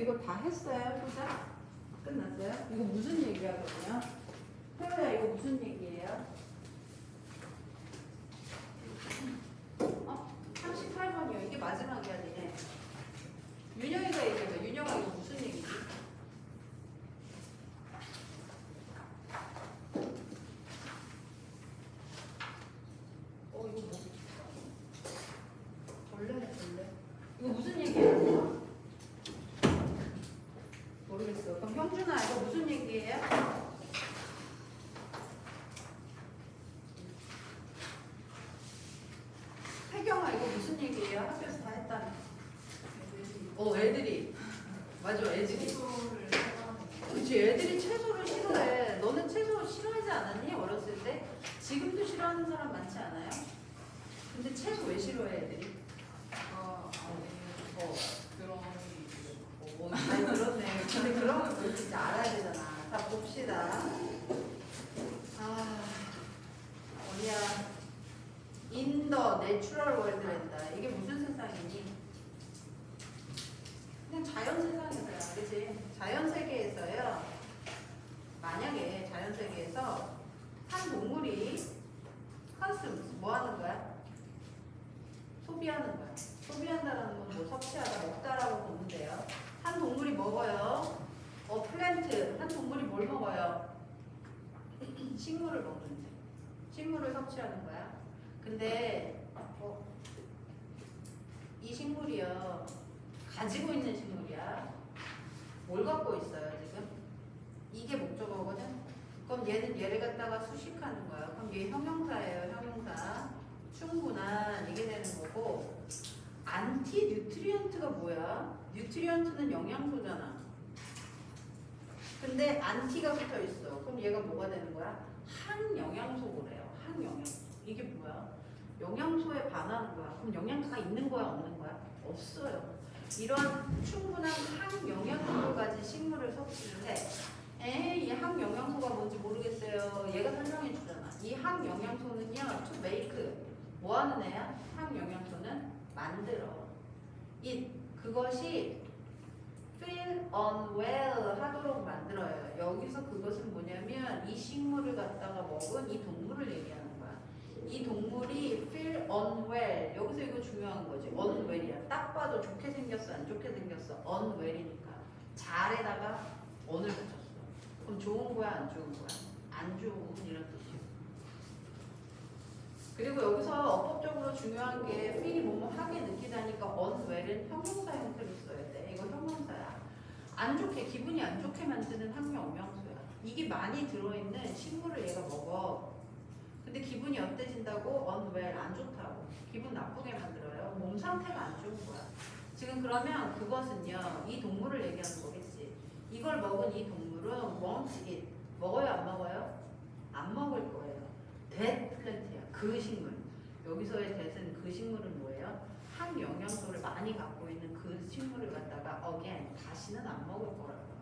이거 다 했어요, 소자? 끝났어요? 이거 무슨 얘기하거든요? 태호야 이거 무슨 얘기예요? 어? 38번이요. 이게 마지막이야, 니네. 윤영이가 얘기해봐. 윤영아 이거 무슨 얘기지? 어, 이거 뭐? 벌레네, 벌레. 이거 무슨 얘기예요? 모르겠어. 그럼 형준아, 이거 무슨 얘기예요? 태경아, 이거 무슨 얘기예요? 학교에서 다 했다며. 어, 애들이. 맞아, 애들이. 그치, 애들이 채소를 싫어해. 너는 채소 싫어하지 않았니? 어렸을 때? 지금도 싫어하는 사람 많지 않아요? 채소 왜 싫어해, 애들이? 아, 아니, 어. 그런 게 있고. 어, 잘 들었네. 근데 그런 걸 우리 진짜 알아야 되잖아. 자, 봅시다. 아, 어디야? In the natural world랜다. 이게 무슨 세상이니? 그냥 자연 세상에서야, 그치? 자연 세계에서요. 만약에 자연 세계에서 한 동물이 컨스 뭐 하는 거야? 소비하는 거야. 소비한다라는 건 뭐 섭취하다, 먹다라고 보면 돼요. 한 동물이 먹어요. 어, 플랜트. 한 동물이 뭘 먹어요? 식물을 먹는데. 식물을 섭취하는 거야. 근데 어, 이 식물이요. 가지고 있는 식물이야. 뭘 갖고 있어요, 지금? 이게 목적어거든? 그럼 얘는 얘를 갖다가 수식하는 거야. 그럼 얘 형용사예요, 형용사. 충분한 이게 되는 거고 안티 뉴트리언트가 뭐야? 뉴트리언트는 영양소잖아. 근데 안티가 붙어 있어. 그럼 얘가 뭐가 되는 거야? 항영양소래요. 항영양소. 이게 뭐야? 영양소에 반하는 거야. 그럼 영양소가 있는 거야, 없는 거야? 없어요. 이런 충분한 항영양소를 가진 식물을 섭취를 해. 에이, 이 항영양소가 뭔지 모르겠어요. 얘가 설명해 주잖아. 이 항영양소는요, to make 뭐 하는 애야? 항영양소는 만들어. 이 그것이 feel unwell 하도록 만들어요. 여기서 그것은 뭐냐면 이 식물을 갖다가 먹은 이 동물을 얘기하는 거야. 이 동물이 feel unwell. 여기서 이거 중요한 거지. unwell이야. 딱 봐도 좋게 생겼어, 안 좋게 생겼어. unwell이니까. 잘에다가 on을 붙였어. 그럼 좋은 거야, 안 좋은 거야? 안 좋은 이런 뜻이야. 그리고 여기서 어법적으로 중요한 게 feel이 뭐뭐 하게 느끼다니까 unwell은 형용사 형태로 써야 돼. 이거 형용사야. 안 좋게, 기분이 안 좋게 만드는 항영명소야. 이게 많이 들어있는 식물을 얘가 먹어. 근데 기분이 어때진다고? unwell, 안 좋다고. 기분 나쁘게 만들어요. 몸 상태가 안 좋은 거야. 지금 그러면 그것은요, 이 동물을 얘기하는 거겠지. 이걸 먹은 이 동물은 won't eat. 먹어요, 안 먹어요? 안 먹을 거예요. that plant야. 그 식물. 여기서의 that은 그 식물은 뭐예요? 항영양소를 많이 갖고 있는 그 식물을 갖다가 again 다시는 안 먹을 거라고.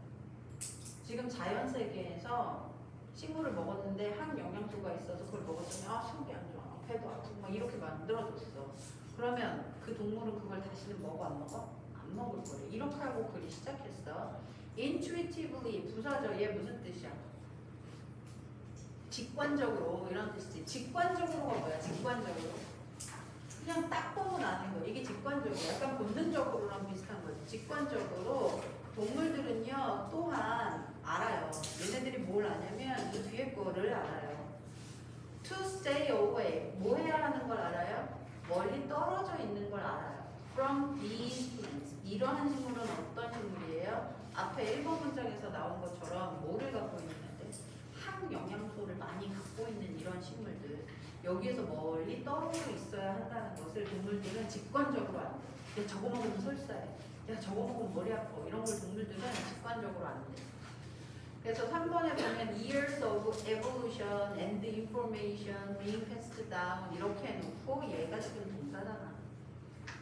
지금 자연 세계에서 식물을 먹었는데 항영양소가 있어서 그걸 먹었더니 아 속이 안 좋아, 배도 아프고 막 이렇게 만들어졌어. 그러면 그 동물은 그걸 다시는 먹어 안 먹어? 안 먹을 거래. 이렇게 하고 글이 시작했어. intuitively 부사절 얘 무슨 뜻이야? 직관적으로 이런 뜻이지. 직관적으로가 뭐야? 직관적으로. 그냥 딱 보면 아는 거. 이게 직관적으로. 약간 본능적으로랑 비슷한 거지. 직관적으로 동물들은요 또한 알아요. 얘네들이 뭘 아냐면 이 뒤에 거를 알아요. To stay away. 뭐 해야 하는 걸 알아요? 멀리 떨어져 있는 걸 알아요. From these plants. 이러한 식물은 어떤 식물이에요? 앞에 1번 문장에서 나온 것처럼 뭐를 갖고 있는데? 항영양소를 많이 갖고 있는 이런 식물들. 여기에서 멀리 떨어져 있어야 한다는 것을 동물들은 직관적으로 안 돼. 야, 저거 먹으면 설사해. 야, 저거 먹으면 머리 아파. 이런 걸 동물들은 직관적으로 안 돼. 그래서 3번에 보면 years of evolution and information being passed down 이렇게 해놓고 얘가 지금 동사잖아.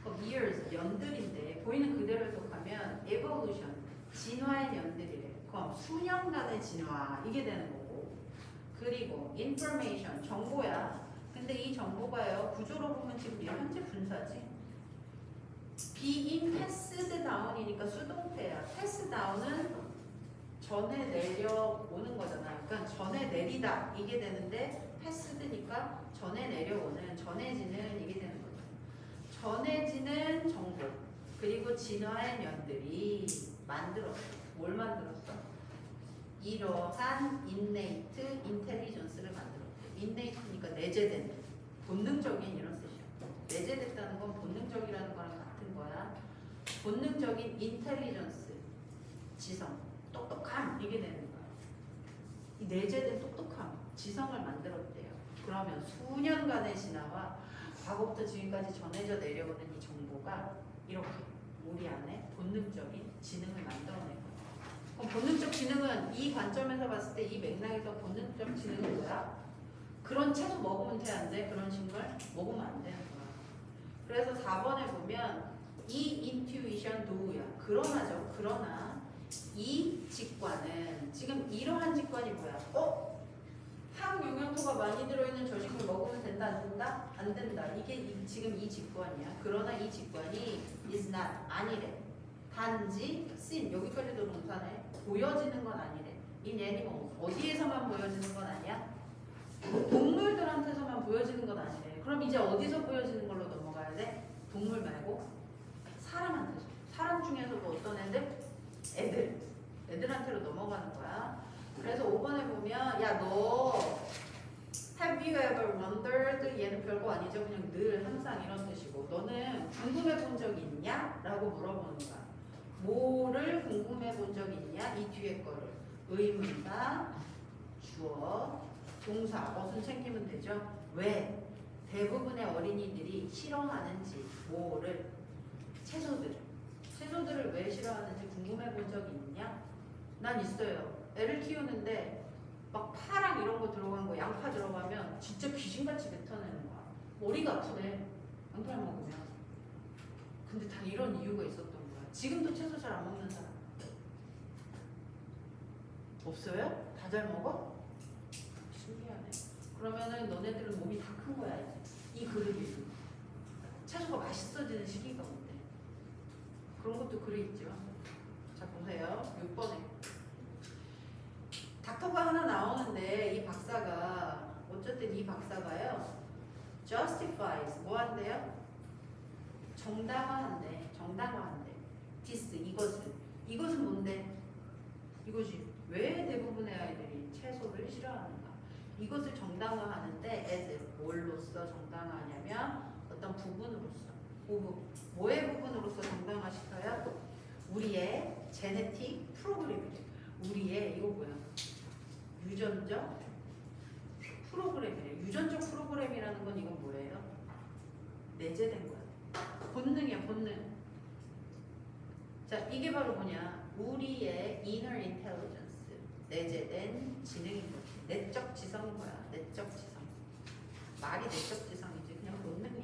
그럼 years 연들인데 보이는 그대로 해석하면 evolution 진화의 연들이래. 그럼 수년간의 진화 이게 되는 거고. 그리고 information 정보야. 근데 이 정보가요 구조로 보면 지금 얘 현재 분사지. being passed down이니까 수동태야. down은 전에 내려오는 거잖아. 그러니까 전에 내리다 이게 되는데 패스드니까 전에 내려오는 전해지는 이게 되는 거죠. 전해지는 정보 그리고 진화의 년들이 만들었어. 뭘 만들었어? 이러한 innate intelligence를 만들었대. innate니까 내재된 본능적인 이런 뜻이야. 내재됐다는 건 본능적이라는 거랑 같은 거야. 본능적인 intelligence 지성, 똑똑함 이게 되는. 이 내재된 똑똑함, 지성을 만들었대요. 그러면 수년간의 진화와 과거부터 지금까지 전해져 내려오는 이 정보가 이렇게 우리 안에 본능적인 지능을 만들어낸 거야. 그럼 본능적 지능은 이 관점에서 봤을 때 이 맥락에서 본능적 지능은 뭐야? 그런 채소 먹으면 돼, 안 돼? 그런 식물 먹으면 안 되는 거야. 그래서 4번에 보면 이 intuition 도우야. 그러나죠. 그러나 이 직관은 지금 이러한 직관이 뭐야? 어? 항 영양소가 많이 들어있는 저 식물 먹으면 된다 안 된다? 안 된다. 이게 이- 지금 이 직관이야. 그러나 이 직관이 is not 아니래. 단지 seen 여기까지도 동사네. 보여지는 건 아니래. in animals 어디에서만 보여지는 건 아니야? 동물들한테서만 보여지는 건 아니래. 그럼 이제 어디서 보여지는 걸로 넘어가야 돼? 동물 말고 사람한테서. 사람 중에서도 어떤 애들? 애들. 애들한테로 넘어가는 거야. 그래서 5번에 보면 야너 Have you ever wondered? 얘는 별거 아니죠. 그냥 늘 항상 이런 뜻이고 너는 궁금해 본적 있냐? 라고 물어보는 거야. 뭐를 궁금해 본적 있냐? 이 뒤에 거를 의문사, 주어, 동사 무슨 챙기면 되죠? 왜 대부분의 어린이들이 싫어하는지 뭐를 채소들 채소들을 왜 싫어하는지 궁금해 본 적이 있냐? 난 있어요. 애를 키우는데 막 파랑 이런 거 들어간 거 양파 들어가면 진짜 귀신같이 뱉어내는 거야. 머리가 아프대. 양파 먹으면. 근데 다 이런 이유가 있었던 거야. 지금도 채소 잘 안 먹는 사람 없어요? 다 잘 먹어? 신기하네. 그러면은 너네들은 몸이 다 큰 거야 이제. 이 그릇이. 채소가 맛있어지는 시기가 온대. 그런 것도 글에 있죠. 자 보세요. 6번에 닥터가 하나 나오는데 이 박사가 어쨌든 이 박사가요. justifies 뭐 한대요? 정당화한대. 정당화한대. this 이것은 이것은 뭔데? 이것이 왜 대부분의 아이들이 채소를 싫어하는가? 이것을 정당화하는데 as 뭘로써 정당화하냐면 어떤 부분으로서 부분 뭐의 부분으로서 정당화시켜요? 우리의 제네틱 프로그램이래. 우리의 이거 뭐야? 유전적 프로그램이래. 유전적 프로그램이라는 건 이건 뭐예요? 내재된 거야. 본능이야, 본능. 자, 이게 바로 뭐냐? 우리의 inner intelligence. 내재된 지능인 거지. 내적 지성인 거야. 내적 지성. 말이 내적 지성이지. 그냥 본능이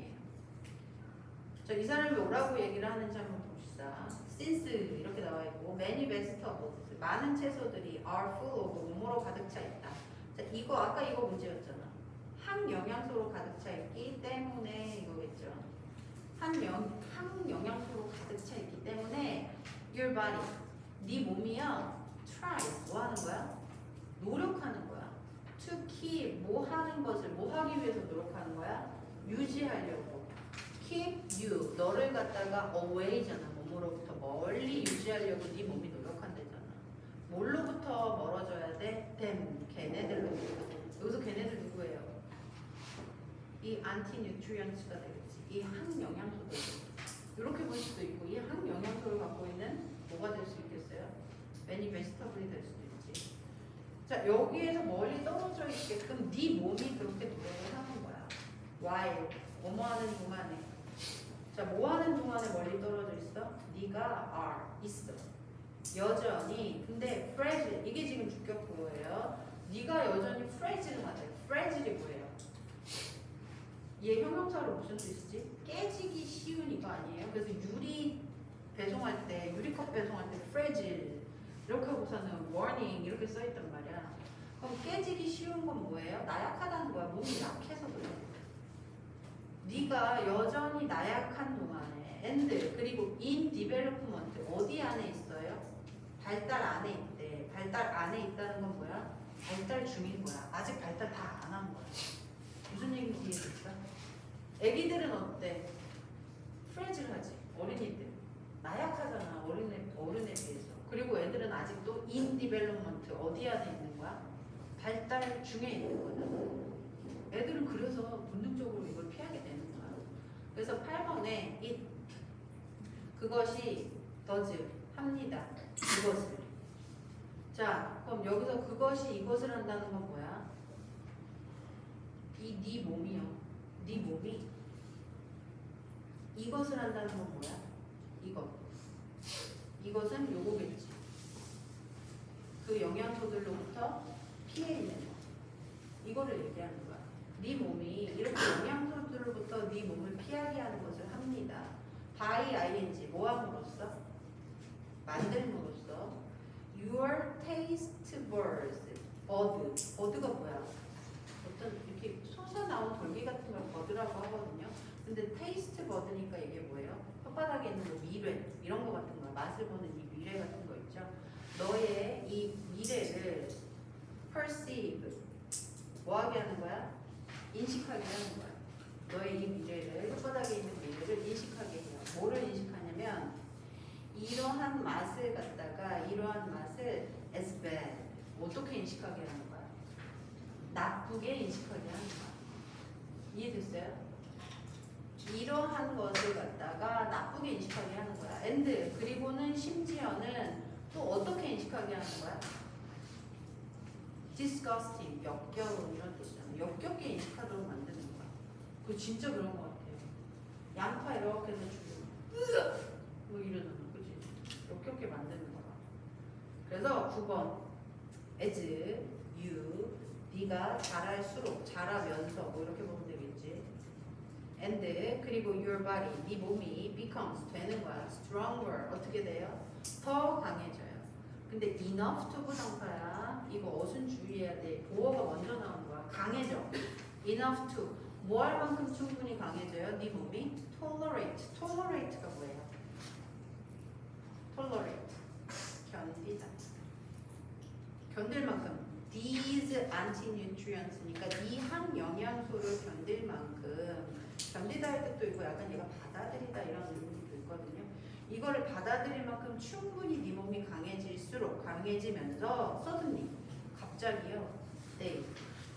자, 이 사람이 뭐라고 얘기를 하는지 한번 봅시다. since 이렇게 나와 있고 many vegetables 많은 채소들이 are full of 뭐뭐로 가득 차 있다. 자, 이거 아까 이거 문제였잖아. 항영양소로 가득 차 있기 때문에 이거겠죠. 항영 항영양소로 가득 차 있기 때문에 your body 네 몸이요 tries 뭐 하는 거야? 노력하는 거야. keep 뭐 하는 것을 뭐 하기 위해서 노력하는 거야? 유지하려고. Keep you 너를 갖다가 away잖아. 몸으로부터 멀리 유지하려고 네 몸이 노력한대잖아. 뭘로부터 멀어져야 돼? them 걔네들로. 여기서 걔네들 누구예요? 이 안티 뉴트리언츠가 되겠지. 이 항영양소들. 이렇게 볼 수도 있고 이 항영양소를 갖고 있는 뭐가 될 수 있겠어요? 매니 베지터블이 될 수도 있지. 자 여기에서 멀리 떨어져 있게끔 네 몸이 그렇게 노력을 하는 거야. while 뭐뭐 하는 동안에 자, 뭐 하는 동안에 멀리 떨어져 있어? 네가 are 있어. 여전히 근데 fragile 이게 지금 주격구예요. 네가 여전히 fragile하대. fragile이 뭐예요? 얘 형용사로 무슨 뜻이지? 깨지기 쉬운 이거 아니에요? 그래서 유리 배송할 때 유리컵 배송할 때 fragile 이렇게 하고서는 warning 이렇게 써 있단 말이야. 그럼 깨지기 쉬운 건 뭐예요? 나약하다는 거야. 몸이 약해서 그래. 네가 여전히 나약한 동안에 and 그리고 in development 어디 안에 있어요? 발달 안에 있대. 발달 안에 있다는 건 뭐야? 발달 중인 거야. 아직 발달 다 안 한 거야. 무슨 얘기인지 이해됐어? 애기들은 어때? 프레질하지. 어린이들. 나약하잖아. 어린애, 어른에 비해서. 그리고 애들은 아직도 인 디벨롭먼트 어디 안에 있는 거야? 발달 중에 있는 거잖아. 애들은 그래서 본능적으로 이걸 피하게 되는 거야. 그래서 8번에 it 그것이 does 합니다. 이것을. 자, 그럼 여기서 그것이 이것을 한다는 건 뭐야? 이 네 몸이요. 네 몸이 이것을 한다는 건 뭐야? 이것. 이것은 요거겠지. 그 영양소들로부터 피해 있는 거. 이거를 얘기하는 거야. 네 몸이 이렇게 영양소들로부터 네 몸을 피하게 하는 것을 합니다. by ing 뭐함으로써 만들므로써 your taste buds bud 버드가 뭐야? 어떤 이렇게 솟아나온 돌기 같은 걸 버드라고 하거든요. 근데 테이스트 버드니까 이게 뭐예요? 혓바닥에 있는 뭐 미래 이런 거 같은 거야. 맛을 보는 이 미래 같은 거 있죠. 너의 이 미래를 perceive 뭐하게 하는 거야? 인식하게 하는 거야. 너의 이 미래를 혓바닥에 있는 미래를 인식하게 해요. 뭐를 인식하냐면 이러한 맛을 갖다가 이러한 맛을 as bad 어떻게 인식하게 하는 거야? 나쁘게 인식하게 하는 거야. 이해됐어요? 이러한 것을 갖다가 나쁘게 인식하게 하는 거야. and 그리고는 심지어는 또 어떻게 인식하게 하는 거야? Disgusting, 역겨운 이런 뜻이잖아. 역겹게 인식하도록 만드는 거야. 그 진짜 그런 것 같아요. 양파 이렇게 해서 주고! 뭐 이러잖아. 그치? 역겹게 만드는 거야. 그래서 9번 as you 네가 자랄수록 자라면서 뭐 이렇게 보면 되겠지. and 그리고 your body 네 몸이 becomes 되는 거야. stronger 어떻게 돼요? 더 강해져요. 근데 enough to 부정사야. 이거 어순 주의해야 돼. 보어가 먼저 나온 거야. 강해져. enough to 뭐 할 만큼 충분히 강해져요? 네 몸이 tolerate. tolerate가 뭐예요? tolerate. 견디다. 견딜 만큼 these anti-nutrients니까 이 항영양소를 견딜 만큼 견디다 할 뜻도 있고 약간 얘가 받아들이다 이런 의미도 있거든요. 이거를 받아들일 만큼 충분히 네 몸이 강해질수록 강해지면서 서든니 갑자기요. 네,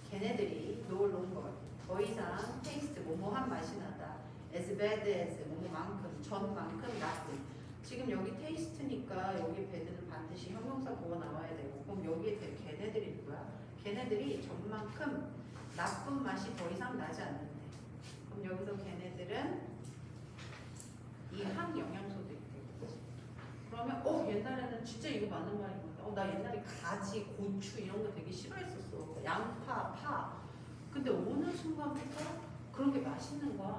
걔네들이 노을 놓은 것 같아. 더 이상 테이스트 뭐뭐한 맛이 나다. as bad as 뭐뭐만큼 전만큼 나쁜. 지금 여기 테이스트니까 여기 배드는 반드시 형용사 보고 나와야 되고 그럼 여기에 대- 걔네들이 누구야? 걔네들이 전만큼 나쁜 맛이 더 이상 나지 않는데 그럼 여기서 걔네들은 이 되겠지 그러면 어 옛날에는 진짜 이거 맞는 말인 것 같아. 어나 옛날에 가지, 고추 이런 거 되게 싫어했었어. 양파, 파. 근데 어느 순간부터 그런 게 맛있는 거야.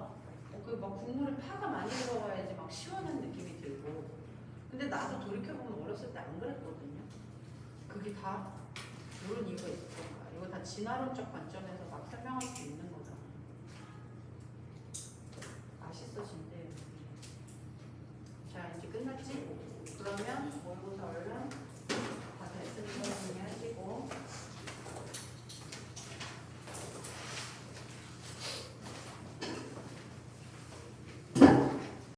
어, 그막 국물에 파가 많이 들어가야지 막 시원한 느낌이 들고. 근데 나도 돌이켜보면 어렸을 때 안 그랬거든요. 그게 다 이런 이유가 있을 거야. 이거 다 진화론적 관점에서 막 설명할 수 있는 거잖아. 맛있어진대. 자 이제 끝났지? 그러면 모의고사 얼른 다 됐으니까 정리하시고